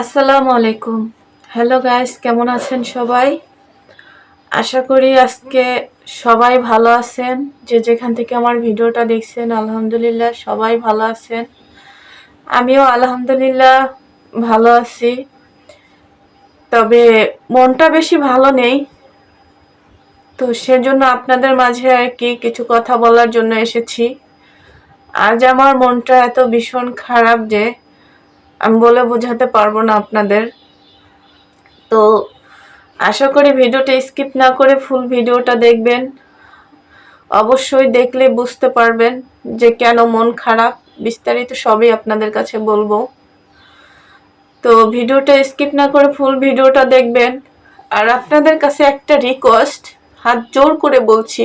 আসসালামু আলাইকুম। Hello guys কেমন আছেন সবাই? আশা করি আজকে সবাই ভালো আছেন। যে যেখান থেকে আমার ভিডিওটা দেখছেন, আলহামদুলিল্লাহ সবাই ভালো আছেন। আমিও আলহামদুলিল্লাহ ভালো আছি। তবে মনটা বেশি ভালো নেই। তো সেজন্য আপনাদের মাঝে আর কি কিছু কথা বলার জন্য এসেছি। আজ আমার মনটা এত ভীষণ খারাপ যে আমি বলে বোঝাতে পারব না আপনাদের। তো আশা করি ভিডিওটা স্কিপ না করে ফুল ভিডিওটা দেখবেন। অবশ্যই দেখলে বুঝতে পারবেন যে কেন মন খারাপ, বিস্তারিত সবই আপনাদের কাছে বলব। তো ভিডিওটা স্কিপ না করে ফুল ভিডিওটা দেখবেন। আর আপনাদের কাছে একটা রিকোয়েস্ট হাত জোর করে বলছি,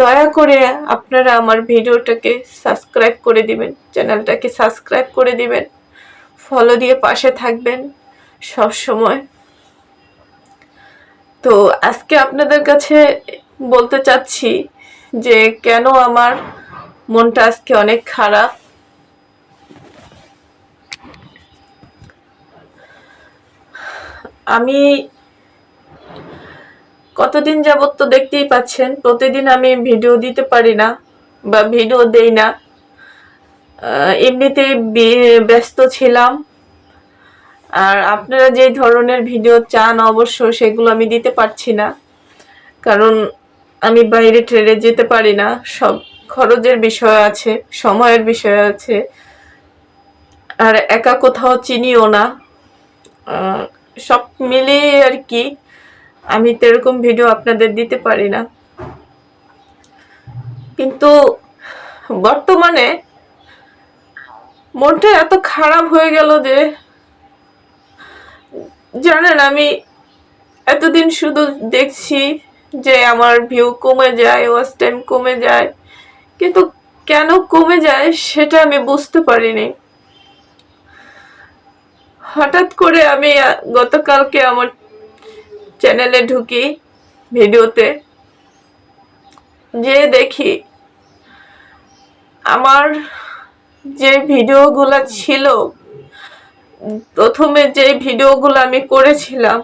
দয়া করে আপনারা আমার ভিডিওটাকে সাবস্ক্রাইব করে দিবেন চ্যানেলটাকে সাবস্ক্রাইব করে দিবেন। ফলো দিয়ে পাশে থাকবেন সব সময়। তো আজকে আপনাদের কাছে বলতে চাচ্ছি যে কেন আমার মনটা আজকে অনেক খারাপ। আমি কতদিন যাবত তো দেখতেই পাচ্ছেন প্রতিদিন আমি ভিডিও দিতে পারি না বা ভিডিও দেই না। আহ, এমনিতেই ব্যস্ত ছিলাম। আর আপনারা যে ধরনের ভিডিও চান অবশ্য সেগুলো আমি দিতে পারছি না। কারণ আমি বাইরে ট্রেনে যেতে পারি না। সব খরচের বিষয় আছে, সময়ের বিষয় আছে। আর একা কোথাও চিনিও না। সব মিলিয়ে আর কি, আমি তো এরকম ভিডিও আপনাদের দিতে পারি না। কিন্তু বর্তমানে মনটা এত খারাপ হয়ে গেল যে জানেন, আমি এতদিন শুধু দেখছি যে আমার ভিউ কমে যায় ওয়াচ টাইম কমে যায়। কিন্তু কেন কমে যায় সেটা আমি বুঝতে পারিনি। হঠাৎ করে আমি গতকালকে আমার চ্যানেলে ঢুকি ভিডিওতে যে দেখি আমার যে ভিডিওগুলো ছিল প্রথমে যে ভিডিওগুলো আমি করেছিলাম,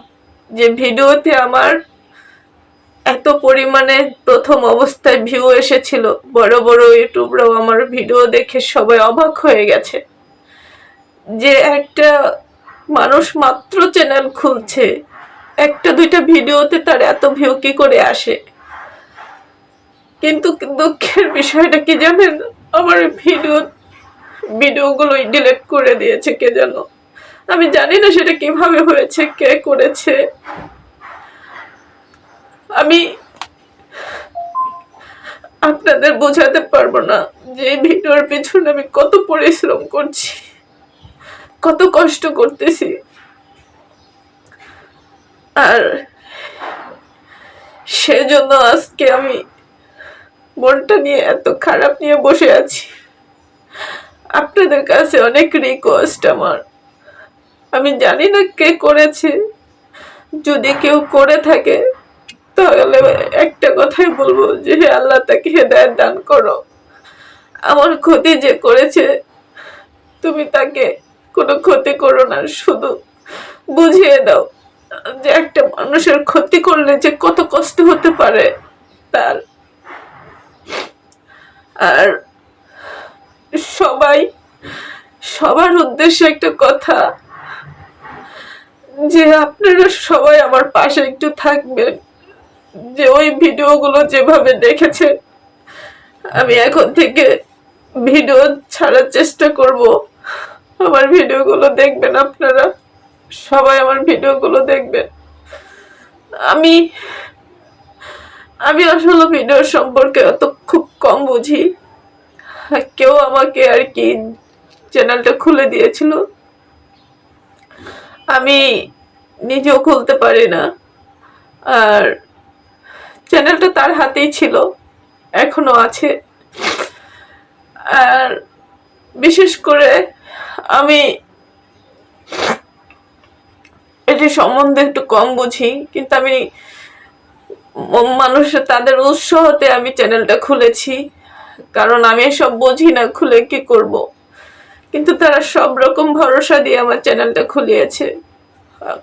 যে ভিডিওতে আমার এত পরিমাণে প্রথম অবস্থায় ভিউ এসেছিল, বড় বড় ইউটিউবরাও আমার ভিডিও দেখে সবাই অবাক হয়ে গেছে। যে একটা মানুষ মাত্র চ্যানেল খুলছে, একটা দুইটা ভিডিওতে তার এত ভিউ কি করে আসে? কিন্তু দুঃখের বিষয়টা কি জানেন? আমার ভিডিও, ভিডিওগুলোই ডিলিট করে দিয়েছে, কে যেন আমি জানি না সেটা কীভাবে হয়েছে, কে করেছে। আমি আপনাদের বোঝাতে পারব না যে ভিডিওর পেছনে আমি কত পরিশ্রম করছি, কত কষ্ট করতেছি। আর সেজন্য আজকে আমি মনটা নিয়ে এত খারাপ নিয়ে বসে আছি। আপনাদের কাছে অনেক রিকোয়েস্ট আমার। আমি জানি না কে করেছে। যদি কেউ করে থাকে, তাহলে একটা কথাই বলব যে হে আল্লাহ, তাকে হেদায়ত দান করো। আমার ক্ষতি যে করেছে, তুমি তাকে কোনো ক্ষতি করো না, শুধু বুঝিয়ে দাও যে একটা মানুষের ক্ষতি করলে যে কত কষ্ট হতে পারে তার। আর সবাই, সবার উদ্দেশ্যে একটা কথা যে আপনারা সবাই আমার পাশে একটু থাকবেন, যে ওই ভিডিওগুলো যেভাবে দেখেছেন, আমি এখন থেকে ভিডিও ছাড়ার চেষ্টা করব। আমার ভিডিওগুলো দেখবেন আপনারা, সবাই আমার ভিডিওগুলো দেখবেন। আমি আমি আসলে ভিডিও সম্পর্কে অত খুব কম বুঝি। কেউ আমাকে আর কি চ্যানেলটা খুলে দিয়েছিল। আমি নিজেও খুলতে পারি না। আর চ্যানেলটা তার হাতেই ছিল, এখনও আছে। আর বিশেষ করে আমি এটি সম্বন্ধে একটু কম বুঝি, কিন্তু আমি মানুষের তাদের উৎসাহতে আমি চ্যানেলটা খুলেছি। কারণ আমি এসব বুঝি না, খুলে কি করব? কিন্তু তারা সব রকম ভরসা দিয়ে আমার চ্যানেলটা খুলিয়েছে।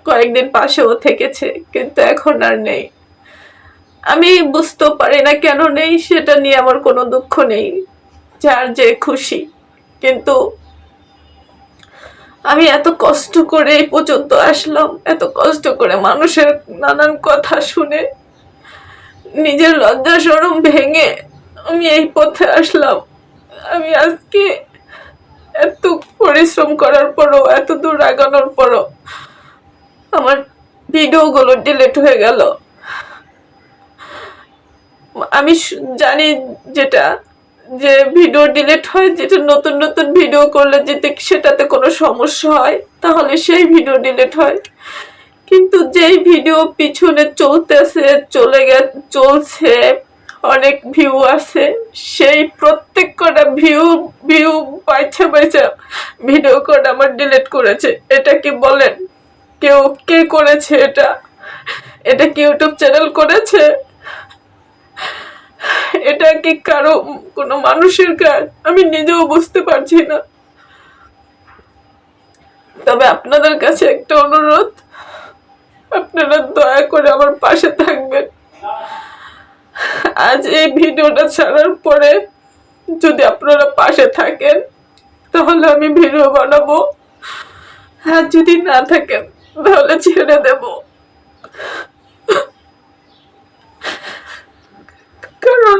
কয়েকদিন পাশেও থেকেছে, কিন্তু এখন আর নেই। আমি বুঝতেও পারি না কেন নেই, সেটা নিয়ে আমার কোনো দুঃখ নেই। যার যে খুশি। কিন্তু আমি এত কষ্ট করে এই পর্যন্ত আসলাম, এত কষ্ট করে মানুষের নানান কথা শুনে, নিজের লজ্জা সরম ভেঙে আমি এই পথে আসলাম। আমি আজকে এত পরিশ্রম করার পরও, এত দূর আগানোর পরও আমার ভিডিওগুলো ডিলেট হয়ে গেল। আমি জানি যেটা, যে ভিডিও ডিলেট হয়, যেটা নতুন নতুন ভিডিও করলে যদি সেটাতে কোনো সমস্যা হয়, তাহলে সেই ভিডিও ডিলেট হয়। কিন্তু যেই ভিডিও পিছনে চলতেছে, চলে গে, চলছে অনেক ভিউ আছে। সেই প্রত্যেক কটা ভিউ ভিউ পাইছে পাইছে ভিডিও কোড আমার ডিলিট করেছে। এটা কি বলেন? কেউ কে করেছে এটা? এটা কি ইউটিউব চ্যানেল করেছে? এটা কি কারও কোনো মানুষের কাজ? আমি নিজেও বুঝতে পারছি না। তবে আপনাদের কাছে একটা অনুরোধ, আপনারা দয়া করে আমার পাশে থাকবেন। আজ এই ভিডিওটা ছাড়ার পরে যদি আপনারা পাশে থাকেন, তাহলে আমি ভিডিও বানাবো। আর যদি না থাকেন, তাহলে ছেড়ে দেব। কারণ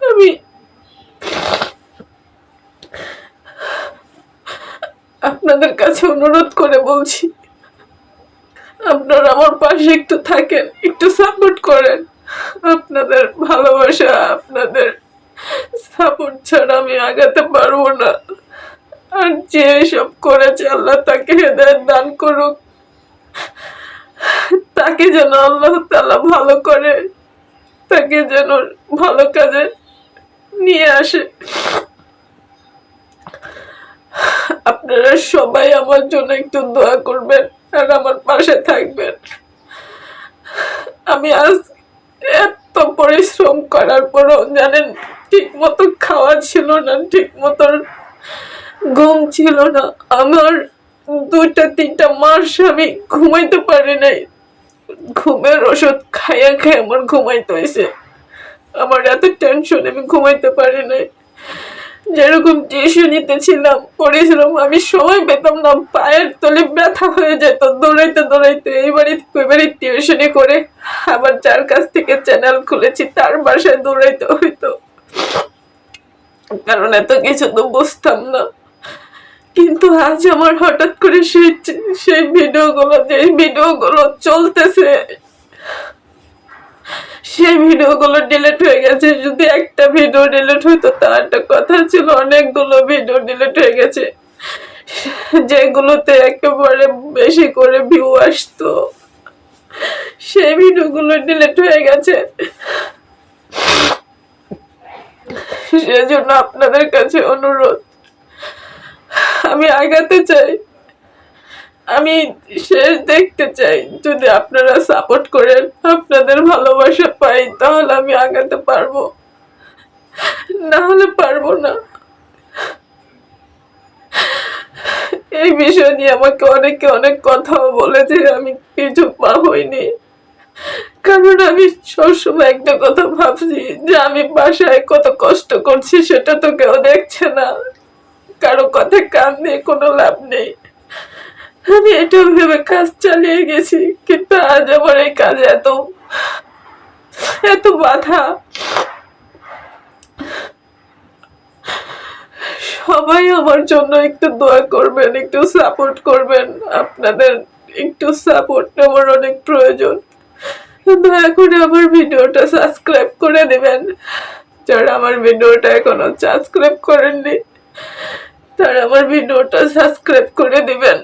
আমি আপনাদের কাছে অনুরোধ করে বলছি আপনারা আমার পাশে একটু থাকেন, একটু সাপোর্ট করেন। আপনাদের ভালোবাসা, আপনাদের সাপোর্ট ছাড়া আমি আগাতে পারব না। আর যে সব করেছে, আল্লাহ তাকে হেদায়ত দান করুক। তাকে যেন আল্লাহ তাআলা ভালো করে, তাকে যেন ভালো কাজে নিয়ে আসে। আপনারা সবাই আমার জন্য একটু দোয়া করবেন। আর আমার পাশে থাকবেন। আমি আজ এত পরিশ্রম করার পরও জানেন ঠিক মতো খাওয়া ছিল না ঠিক মতো ঘুম ছিল না। আমার দুইটা, তিনটা মাস আমি ঘুমাইতে পারি নাই। ঘুমের ওষুধ খাইয়া খাই আমার ঘুমাইতে হয়েছে আমার এত টেনশন আমি ঘুমাইতে পারি নাই। যেরকম টিউশনিতে ছিলাম পড়েছিলাম, আমি সময় পেতাম না, পায়ের তলে ব্যথা হয়ে যেত, দৌড়াইতে দৌড়াইতে এই বাড়ি ওই বাড়ি টিউশনি করে আবার যার কাছ থেকে চ্যানেল খুলেছি, তার বাসায় দৌড়াইতে হইতো। কারণ এত কিছু তো বুঝতাম না। কিন্তু আজ আমার হঠাৎ করে সেই সেই ভিডিওগুলো, যে ভিডিওগুলো চলতেছে সেই ভিডিওগুলো ডিলিট হয়ে গেছে। যদি একটা ভিডিও ডিলিট হইতো তার একটা কথা ছিল, অনেকগুলো ভিডিও ডিলিট হয়ে গেছে। যেগুলোতে একেবারে বেশি করে ভিউ আসতো, সেই ভিডিওগুলো ডিলিট হয়ে গেছে। সেজন্য আপনাদের কাছে অনুরোধ, আমি আগাতে চাই। আমি শেষ দেখতে চাই। যদি আপনারা সাপোর্ট করেন, আপনাদের ভালোবাসা পাই, তাহলে আমি আগাতে পারব। না হলে পারব না। এই বিষয় নিয়ে আমাকে অনেকে অনেক কথাও বলেছে, আমি কিছু পা হইনি। কারণ আমি সবসময় একটা কথা ভাবছি, যে আমি বাসায় কত কষ্ট করছি, সেটা তো কেউ দেখছে না। কারও কথা কান দিয়ে কোনো লাভ নেই। আমি এটা ভেবে কাজ চালিয়ে গেছি, কিন্তু আজ আমার এই কাজে এত এত বাধা। সবাই আমার জন্য একটু দোয়া করবেন, একটু সাপোর্ট করবেন। আপনাদের একটু সাপোর্ট আমার অনেক প্রয়োজন। দয়া করে আমার ভিডিওটা সাবস্ক্রাইব করে দিবেন। যারা আমার ভিডিওটা এখনও সাবস্ক্রাইব করেননি, তারা আমার ভিডিওটা সাবস্ক্রাইব করে দিবেন।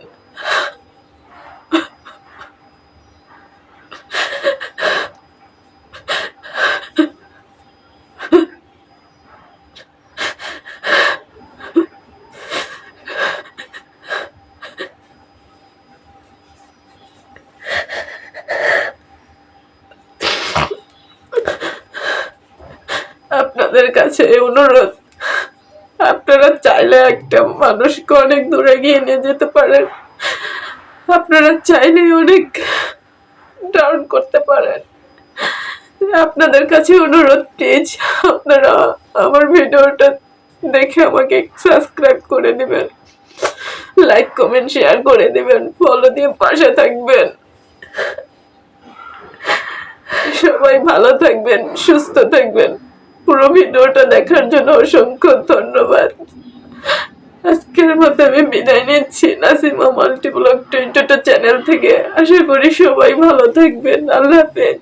আপনাদের কাছে অনুরোধ। আপনারা চাইলে একটা মানুষকে অনেক দূরে গিয়ে নিয়ে যেতে পারেন। আপনারা চাইলে অনেক ডাউন করতে পারেন। আপনাদের কাছে অনুরোধ প্লিজ আপনারা আমার ভিডিওটা দেখে আমাকে সাবস্ক্রাইব করে দিবেন। লাইক কমেন্ট শেয়ার করে দিবেন। ফলো দিয়ে পাশে থাকবেন। সবাই ভালো থাকবেন, সুস্থ থাকবেন। পুরো ভিডিওটা দেখার জন্য অসংখ্য ধন্যবাদ। আজকের মতো আমি বিদায় নিচ্ছি। Nasima multi blog twenty channel থেকে। আশা করি সবাই ভালো থাকবেন। আল্লাহ হাফেজ।